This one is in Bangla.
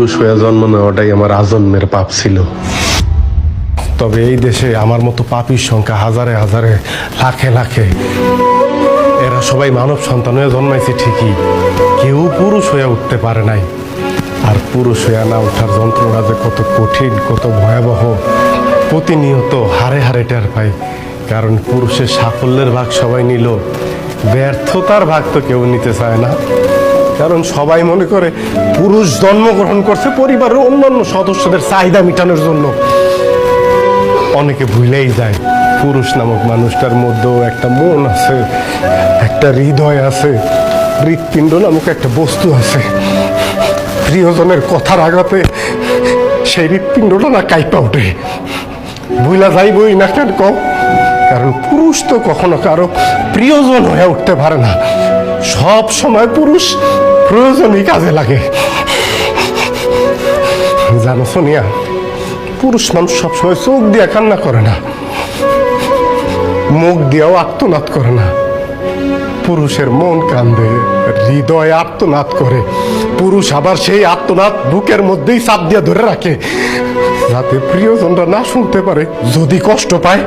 পুরুষ হয়ে জন্ম নেওয়াটাই আমার আজন্মের পাপ ছিল। তবে এই দেশে আমার মতো পাপির সংখ্যা হাজারে হাজারে, লাখে লাখে। এরা সবাই মানব সন্তান হয়ে জন্মাইছে ঠিকই। কেউ পুরুষ হয়ে উঠতে পারে নাই। আর পুরুষ হয়ে না ওঠার যন্ত্রণা যে কত কঠিন, কত ভয়াবহ, প্রতিনিয়ত হারে হারে টের পাই। কারণ পুরুষের সাফল্যের ভাগ সবাই নিল। ব্যর্থতার ভাগ তো কেউ নিতে চায় না। কারণ সবাই মনে করে পুরুষ জন্মগ্রহণ করছে, পরিবারের অন্যান্য সদস্যদের চাহিদা মেটানোর জন্য। অনেকে ভুলেই যায়, পুরুষ নামক মানুষটার মধ্যেও একটা মন আছে, একটা হৃদয় আছে, হৃৎপিণ্ড নামক একটা বস্তু আছে। প্রিয়জনের কথার আঘাতে সেই হৃৎপিণ্ডটা না কাইপা ওঠে। ভুলা যাইবই না কেন কম কারণ পুরুষ তো কখনো কারও প্রিয়জন হয়ে উঠতে পারে না। সব সময় পুরুষ প্রয়োজনই কাজে লাগে। জানো সোনিয়া, পুরুষ মানুষ সবসময় চোখ দিয়ে কান্না করে না। মুখ দিয়েও আত্মনাদ করে না। পুরুষের মন কান্দে, হৃদয় আত্মনাদ করে। পুরুষ আবার সেই আত্মনাদ বুকের মধ্যেই চাপ দিয়ে ধরে রাখে। যাতে প্রিয়জনরা না শুনতে পারে, যদি কষ্ট পায়